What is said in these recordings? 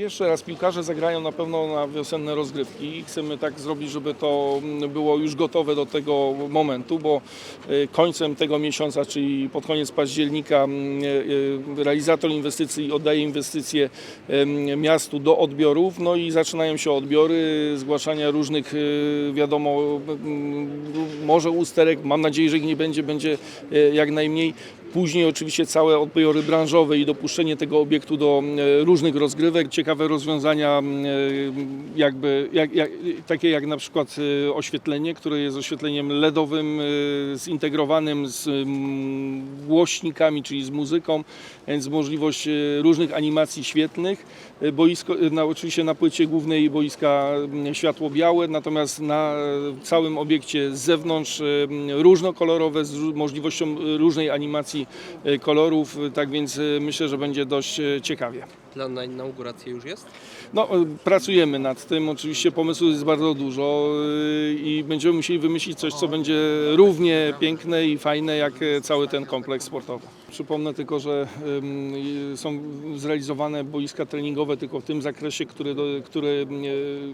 Pierwszy raz piłkarze zagrają na pewno na wiosenne rozgrywki i chcemy tak zrobić, żeby to mm, było już gotowe do tego momentu, bo y, końcem tego miesiąca, czyli pod koniec października mm, y, realizator inwestycji oddaje inwestycje miastu do odbiorów, no i zaczynają się odbiory, zgłaszania różnych wiadomo, może usterek, mam nadzieję, że ich nie będzie, będzie jak najmniej. Później oczywiście całe odbiory branżowe i dopuszczenie tego obiektu do e, różnych rozgrywek, ciekawe rozwiązania m, e, jakby, jak, jak, takie jak na przykład e, oświetlenie, które jest oświetleniem LEDowym zintegrowanym z mm, głośnikami, czyli z muzyką, więc możliwość różnych animacji świetlnych. E, Boisko, na, oczywiście na płycie głównej boiska światło białe, natomiast na całym obiekcie z zewnątrz różnokolorowe z możliwością różnej animacji kolorów, tak więc e, myślę, że będzie dość e, ciekawie. Plan na inaugurację już jest? No, e, pracujemy nad tym, oczywiście pomysłów jest bardzo dużo e, i będziemy musieli wymyślić coś, co będzie równie piękne i fajne jak e, cały ten kompleks sportowy. Przypomnę tylko, że są zrealizowane boiska treningowe tylko w tym zakresie, które, które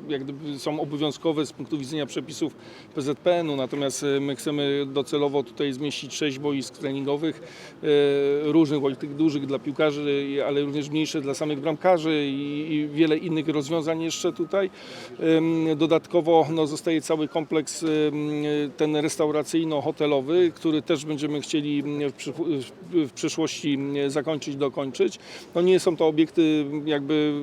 jak gdyby są obowiązkowe z punktu widzenia przepisów PZPN-u, natomiast my chcemy docelowo tutaj zmieścić sześć boisk treningowych, różnych, tych dużych dla piłkarzy, ale również mniejsze dla samych bramkarzy i, i wiele innych rozwiązań jeszcze tutaj. Dodatkowo no, zostaje cały kompleks ten restauracyjno-hotelowy, który też będziemy chcieli w, przy, w przyszłości zakończyć, dokończyć. No, nie są to obiekty jakby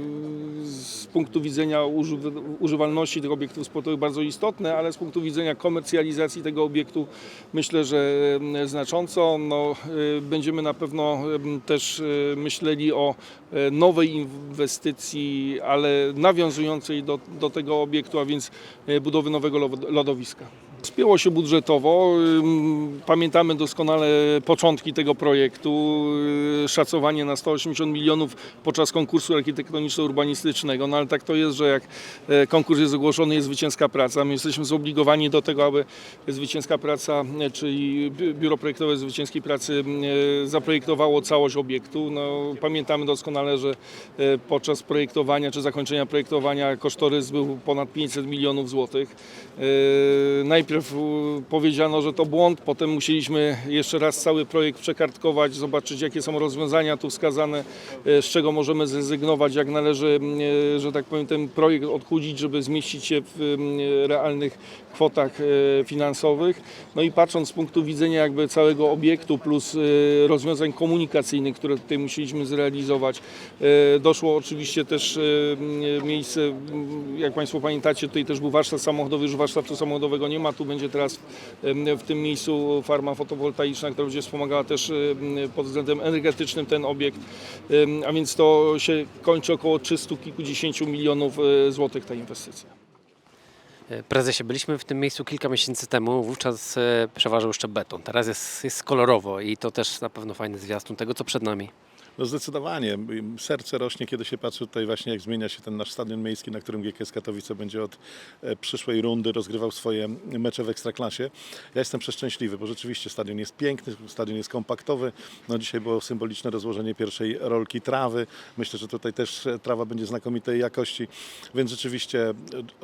z punktu widzenia uży, używalności tych obiektów sportowych bardzo istotne, ale z punktu widzenia komercjalizacji tego obiektu myślę, że znacząco. No, y, będziemy na pewno też y, myśleli o e, nowej inwestycji, ale nawiązującej do, do tego obiektu, a więc e, budowy nowego lo- lodowiska. Spięło się budżetowo. Pamiętamy doskonale początki tego projektu, y, szacowanie na 180 milionów podczas konkursu architektoniczno-urbanistycznego. No ale tak to jest, że jak e, konkurs jest ogłoszony, jest zwycięska praca. My jesteśmy zobligowani do tego, aby zwycięska praca, e, czyli bi- biuro projektowe zwycięskiej pracy e, zaprojektowało całość obiektu. No, pamiętamy doskonale, że podczas projektowania czy zakończenia projektowania kosztorys był ponad 500 milionów złotych. E, Najpierw powiedziano, że to błąd, potem musieliśmy jeszcze raz cały projekt przekartkować, zobaczyć jakie są rozwiązania tu wskazane, e, z czego możemy zrezygnować, jak należy, e, że tak powiem, ten projekt odchudzić, żeby zmieścić się w e, realnych kwotach finansowych. No i patrząc z punktu widzenia jakby całego obiektu plus rozwiązań komunikacyjnych, które tutaj musieliśmy zrealizować, doszło oczywiście też miejsce, jak Państwo pamiętacie, tutaj też był warsztat samochodowy, już warsztatu samochodowego nie ma, tu będzie teraz w tym miejscu farma fotowoltaiczna, która będzie wspomagała też pod względem energetycznym ten obiekt, a więc to się kończy około 300 kilkudziesięciu milionów e, złotych ta inwestycja. E, Prezesie, byliśmy w tym miejscu kilka miesięcy temu, wówczas e, przeważał jeszcze beton. Teraz jest, jest kolorowo i to też na pewno fajny zwiastun tego, co przed nami. No zdecydowanie. Serce rośnie, kiedy się patrzy tutaj właśnie, jak zmienia się ten nasz stadion miejski, na którym GKS Katowice będzie od e, przyszłej rundy rozgrywał swoje mecze w Ekstraklasie. Ja jestem przeszczęśliwy, bo rzeczywiście stadion jest piękny, stadion jest kompaktowy. No dzisiaj było symboliczne rozłożenie pierwszej rolki trawy. Myślę, że tutaj też e, trawa będzie znakomitej jakości, więc rzeczywiście e,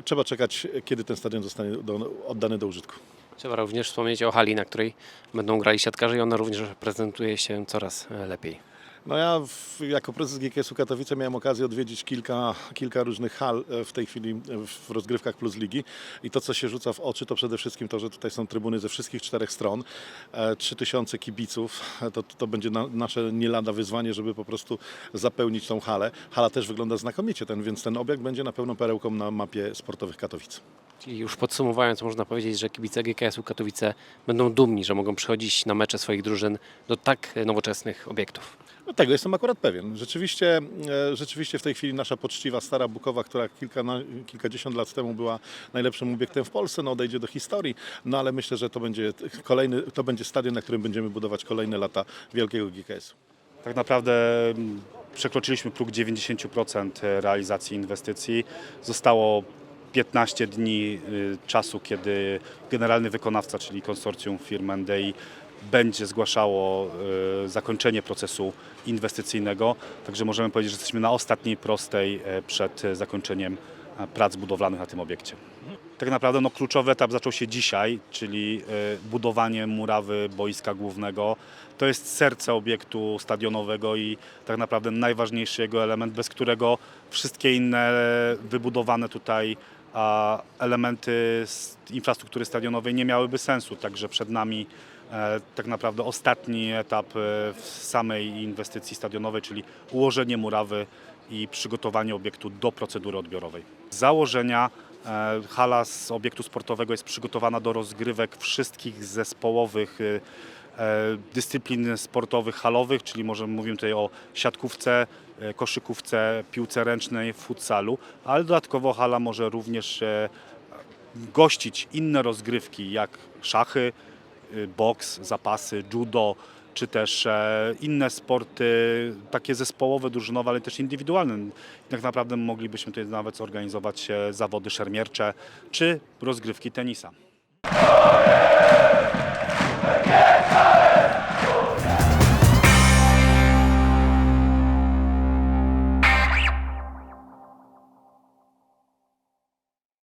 trzeba czekać, kiedy ten stadion zostanie do, oddany do użytku. Trzeba również wspomnieć o hali, na której będą grali siatkarze i ona również prezentuje się coraz lepiej. No ja w, jako prezes GKS-u Katowice miałem okazję odwiedzić kilka, kilka różnych hal e, w tej chwili e, w rozgrywkach Plus Ligi i to co się rzuca w oczy to przede wszystkim to, że tutaj są trybuny ze wszystkich czterech stron, e, 3000 kibiców, E, to, to będzie na, nasze nie lada wyzwanie, żeby po prostu zapełnić tą halę. Hala też wygląda znakomicie, ten, więc ten obiekt będzie na pewno perełką na mapie sportowych Katowic. Czyli już podsumowując, można powiedzieć, że kibice GKS-u Katowice będą dumni, że mogą przychodzić na mecze swoich drużyn do tak e, nowoczesnych obiektów. No tego jestem akurat pewien. Rzeczywiście, e, rzeczywiście w tej chwili nasza poczciwa Stara Bukowa, która kilka, kilkadziesiąt lat temu była najlepszym obiektem w Polsce, no odejdzie do historii, no ale myślę, że to będzie kolejny, to będzie stadion, na którym będziemy budować kolejne lata wielkiego GKS-u. Tak naprawdę mm, przekroczyliśmy próg 90% realizacji inwestycji. Zostało 15 dni y, czasu, kiedy generalny wykonawca, czyli konsorcjum firm NDI będzie zgłaszało e, zakończenie procesu inwestycyjnego. Także możemy powiedzieć, że jesteśmy na ostatniej prostej e, przed zakończeniem prac budowlanych na tym obiekcie. Tak naprawdę no, kluczowy etap zaczął się dzisiaj, czyli budowanie murawy boiska głównego. To jest serce obiektu stadionowego i tak naprawdę najważniejszy jego element, bez którego wszystkie inne wybudowane tutaj a, elementy infrastruktury stadionowej nie miałyby sensu. Także przed nami e, tak naprawdę ostatni etap e, w samej inwestycji stadionowej, czyli ułożenie murawy i przygotowanie obiektu do procedury odbiorowej. Z założenia e, hala z obiektu sportowego jest przygotowana do rozgrywek wszystkich zespołowych dyscyplin sportowych halowych, czyli możemy mówimy tutaj o siatkówce, e, koszykówce, piłce ręcznej, futsalu, ale dodatkowo hala może również e, gościć inne rozgrywki jak szachy, y, boks, zapasy, judo, czy też e, inne sporty, takie zespołowe, drużynowe, ale też indywidualne. Tak naprawdę moglibyśmy tutaj nawet zorganizować e, zawody szermiercze, czy rozgrywki tenisa.